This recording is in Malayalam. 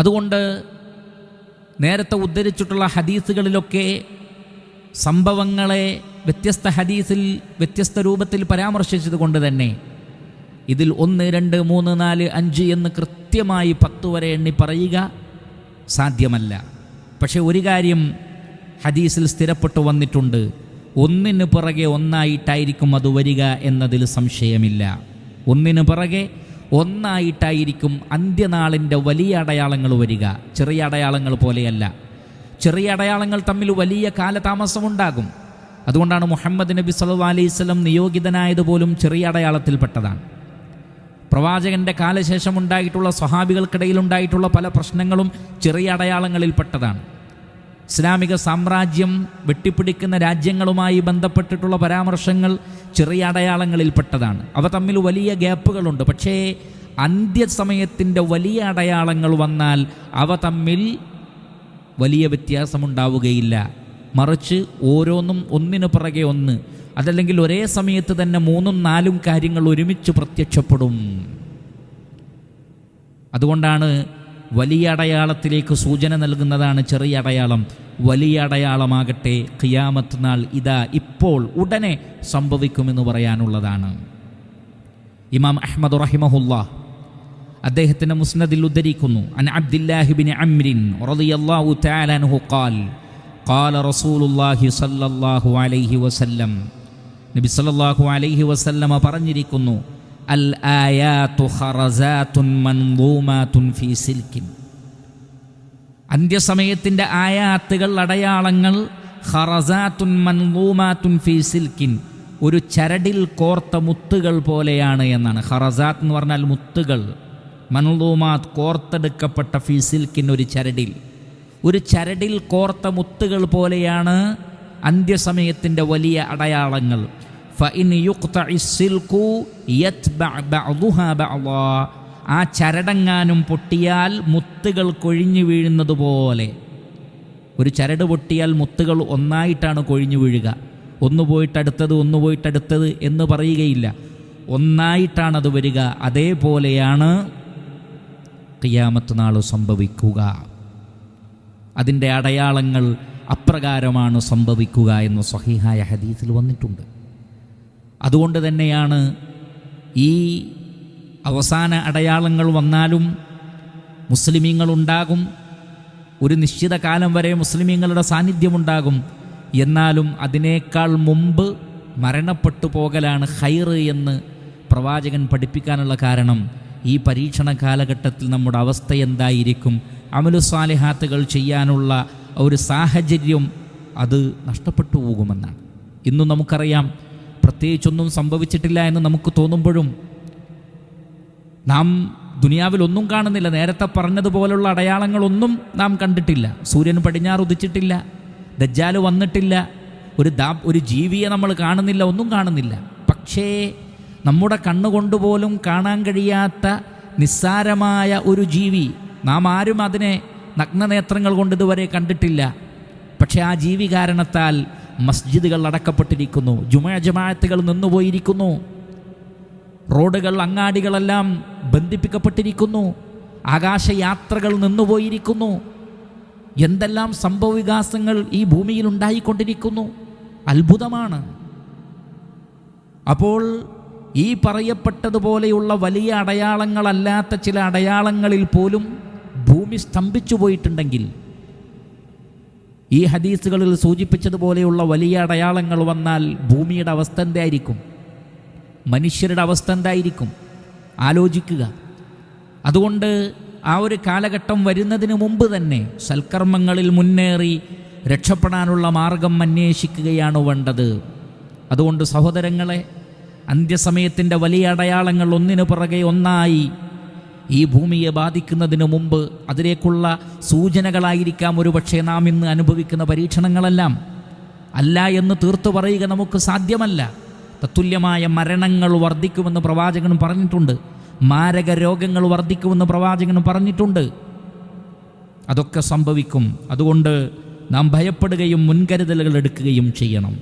അതുകൊണ്ട് നേരത്തെ ഉദ്ധരിച്ചിട്ടുള്ള ഹദീസുകളിലൊക്കെ സംഭവങ്ങളെ വ്യത്യസ്ത ഹദീസിൽ വ്യത്യസ്ത രൂപത്തിൽ പരാമർശിച്ചത് കൊണ്ട് തന്നെ ഇതിൽ ഒന്ന് രണ്ട് മൂന്ന് നാല് അഞ്ച് എന്ന് കൃത്യമായി പത്ത് വരെ എണ്ണി പറയുക സാധ്യമല്ല. പക്ഷേ ഒരു കാര്യം ഹദീസിൽ സ്ഥിരപ്പെട്ടു വന്നിട്ടുണ്ട്. ഒന്നിന് പുറകെ ഒന്നായിട്ടായിരിക്കും അത് വരിക എന്നതിൽ സംശയമില്ല. ഒന്നിന് പിറകെ ഒന്നായിട്ടായിരിക്കും അന്ത്യനാളിന്റെ വലിയ അടയാളങ്ങൾ വരിക. ചെറിയ അടയാളങ്ങൾ പോലെയല്ല. ചെറിയ അടയാളങ്ങൾ തമ്മിൽ വലിയ കാലതാമസമുണ്ടാകും. അതുകൊണ്ടാണ് മുഹമ്മദ് നബി സല്ലു അലൈഹി സ്വലം നിയോഗിതനായതുപോലും ചെറിയ അടയാളത്തിൽപ്പെട്ടതാണ്. പ്രവാചകന്റെ കാലശേഷം ഉണ്ടായിട്ടുള്ള സ്വഹാബികൾക്കിടയിൽ ഉണ്ടായിട്ടുള്ള പല പ്രശ്നങ്ങളും ചെറിയ അടയാളങ്ങളിൽപ്പെട്ടതാണ്. ഇസ്ലാമിക സാമ്രാജ്യം വെട്ടിപ്പിടിക്കുന്ന രാജ്യങ്ങളുമായി ബന്ധപ്പെട്ടിട്ടുള്ള പരാമർശങ്ങൾ ചെറിയ അടയാളങ്ങളിൽ പെട്ടതാണ് അവ തമ്മിൽ വലിയ ഗ്യാപ്പുകളുണ്ട്. പക്ഷേ അന്ത്യസമയത്തിന്റെ വലിയ അടയാളങ്ങൾ വന്നാൽ അവ തമ്മിൽ വലിയ വ്യത്യാസമുണ്ടാവുകയില്ല. മറിച്ച് ഓരോന്നും ഒന്നിനു പുറകെ ഒന്ന് അതല്ലെങ്കിൽ ഒരേ സമയത്ത് തന്നെ മൂന്നും നാലും കാര്യങ്ങൾ ഒരുമിച്ച് പ്രത്യക്ഷപ്പെടും. അതുകൊണ്ടാണ് വലിയ അടയാളത്തിലേക്ക് സൂചന നൽകുന്നതാണ് ചെറിയ അടയാളം. വലിയ അടയാളമാകട്ടെ ഖിയാമത്ത് നാൾ ഇതാ ഇപ്പോൾ ഉടനെ സംഭവിക്കുമെന്ന് പറയാനുള്ളതാണ്. ഇമാം അഹ്മദ് റഹിമഹുല്ല അദ്ദേഹത്തിന്റെ മുസ്നദിൽ ഉദ്ധരിക്കുന്നു. അൻ അബ്ദില്ലാഹിബിൻ അമ്രിൻ റളിയല്ലാഹു തആല അൻഹു ഖാൽ ഖാല റസൂലുള്ളാഹി സ്വല്ലല്ലാഹു അലൈഹി വസല്ലം. നബി സല്ലല്ലാഹു അലൈഹി വസല്ലമ പറഞ്ഞിരിക്കുന്നു അൽ ആയാത്തു ഖറസാത്തുൻ മൻദൂമാത്തുൻ ഫീ സിൽക്കിൻ. അന്ത്യസമയത്തിന്റെ ആയാത്തുകൾ അടയാളങ്ങൾ ഖറസാത്തുൻ മൻദൂമാത്തുൻ ഫീ സിൽക്കിൻ. ഒരു ചരടിൽ കോർത്ത മുത്തുകൾ പോലെയാണ് എന്നാണ്. ഖറസാത്ത് എന്ന് പറഞ്ഞാൽ മുത്തുകൾ. മൻലൂമാത്ത് കോർത്തെടുക്കപ്പെട്ട ഫീ സിൽക്കിൻ ഒരു ചരടിൽ. ഒരു ചരടിൽ കോർത്ത മുത്തുകൾ പോലെയാണ് അന്ത്യസമയത്തിന്റെ വലിയ അടയാളങ്ങൾ. ഫഇൻ യുഖ്തഇ സിൽക്കു യത്ബഅ ബഅദുഹാ ബഅദാ. ആ ചരടങ്ങാനും പൊട്ടിയാൽ മുത്തുകൾ കൊഴിഞ്ഞു വീഴുന്നത് പോലെ. ഒരു ചരട് പൊട്ടിയാൽ മുത്തുകൾ ഒന്നായിട്ടാണ് കൊഴിഞ്ഞു വീഴുക. ഒന്ന് പോയിട്ട് അടുത്തത് ഒന്ന് പോയിട്ട് അടുത്തത് എന്ന് പറയുകയില്ല. ഒന്നായിട്ടാണത് വരിക. അതേപോലെയാണ് കിയാമത്ത് നാൾ സംഭവിക്കുക. അതിന്റെ അടയാളങ്ങൾ അപ്രകാരമാണ് സംഭവിക്കുക എന്ന് സ്വഹീഹായ ഹദീസിൽ വന്നിട്ടുണ്ട്. അതുകൊണ്ട് തന്നെയാണ് ഈ അവസാന അടയാളങ്ങൾ വന്നാലും മുസ്ലിമീങ്ങളുണ്ടാകും. ഒരു നിശ്ചിത കാലം വരെ മുസ്ലിമീങ്ങളുടെ സാന്നിധ്യമുണ്ടാകും. എന്നാലും അതിനേക്കാൾ മുമ്പ് മരണപ്പെട്ടു പോകലാണ് ഹൈറ് എന്ന് പ്രവാചകൻ പഠിപ്പിക്കാനുള്ള കാരണം. ഈ പരീക്ഷണ കാലഘട്ടത്തിൽ നമ്മുടെ അവസ്ഥ എന്തായിരിക്കും? അമലുസ്വാലിഹാത്തുകൾ ചെയ്യാനുള്ള ഒരു സാഹചര്യം അത് നഷ്ടപ്പെട്ടു പോകുമെന്നാണ്. ഇന്നും നമുക്കറിയാം പ്രത്യേകിച്ചൊന്നും സംഭവിച്ചിട്ടില്ല എന്ന് നമുക്ക് തോന്നുമ്പോഴും നാം ദുനിയാവിൽ ഒന്നും കാണുന്നില്ല. നേരത്തെ പറഞ്ഞതുപോലുള്ള അടയാളങ്ങളൊന്നും നാം കണ്ടിട്ടില്ല. സൂര്യൻ പടിഞ്ഞാറ് ഉദിച്ചിട്ടില്ല. ദജ്ജാൽ വന്നിട്ടില്ല. ഒരു ദാ ഒരു ജീവിയെ നമ്മൾ കാണുന്നില്ല ഒന്നും കാണുന്നില്ല. പക്ഷേ നമ്മുടെ കണ്ണുകൊണ്ടുപോലും കാണാൻ കഴിയാത്ത നിസ്സാരമായ ഒരു ജീവി നാം ആരും അതിനെ നഗ്നനേത്രങ്ങൾ കൊണ്ട് ഇതുവരെ കണ്ടിട്ടില്ല. പക്ഷേ ആ ജീവി കാരണത്താൽ മസ്ജിദുകൾ അടക്കപ്പെട്ടിരിക്കുന്നു. ജുമാ ജമാഅത്തുകൾ നിന്നുപോയിരിക്കുന്നു. റോഡുകൾ അങ്ങാടികളെല്ലാം ബന്ധിപ്പിക്കപ്പെട്ടിരിക്കുന്നു. ആകാശയാത്രകൾ നിന്നുപോയിരിക്കുന്നു. എന്തെല്ലാം സംഭവവികാസങ്ങൾ ഈ ഭൂമിയിൽ ഉണ്ടായിക്കൊണ്ടിരിക്കുന്നു. അത്ഭുതമാണ്. അപ്പോൾ ഈ പറയപ്പെട്ടതുപോലെയുള്ള വലിയ അടയാളങ്ങളല്ലാത്ത ചില അടയാളങ്ങളിൽ പോലും ഭൂമി സ്തംഭിച്ചു പോയിട്ടുണ്ടെങ്കിൽ ഈ ഹദീസുകളിൽ സൂചിപ്പിച്ചതുപോലെയുള്ള വലിയ അടയാളങ്ങൾ വന്നാൽ ഭൂമിയുടെ അവസ്ഥ എന്തായിരിക്കും? മനുഷ്യരുടെ അവസ്ഥ എന്തായിരിക്കും? ആലോചിക്കുക. അതുകൊണ്ട് ആ ഒരു കാലഘട്ടം വരുന്നതിന് മുമ്പ് തന്നെ സൽക്കർമ്മങ്ങളിൽ മുന്നേറി രക്ഷപ്പെടാനുള്ള മാർഗം അന്വേഷിക്കുകയാണ് വേണ്ടത്. അതുകൊണ്ട് സഹോദരങ്ങളെ അന്ത്യസമയത്തിന്റെ വലിയ അടയാളങ്ങൾ ഒന്നിനു പുറകെ ഒന്നായി ഈ ഭൂമിയെ ബാധിക്കുന്നതിന് മുമ്പ് അതിലേക്കുള്ള സൂചനകളായിരിക്കാം ഒരുപക്ഷെ നാം ഇന്ന് അനുഭവിക്കുന്ന പരീക്ഷണങ്ങളെല്ലാം. അല്ല എന്ന് തീർത്തു പറയുക നമുക്ക് സാധ്യമല്ല. തത്തുല്യമായ മരണങ്ങൾ വർദ്ധിക്കുമെന്ന് പ്രവാചകൻ പറഞ്ഞിട്ടുണ്ട്. മാരക രോഗങ്ങൾ വർദ്ധിക്കുമെന്ന് പ്രവാചകൻ പറഞ്ഞിട്ടുണ്ട്. അതൊക്കെ സംഭവിക്കും. അതുകൊണ്ട് നാം ഭയപ്പെടുകയും മുൻകരുതലുകൾ എടുക്കുകയും ചെയ്യണം.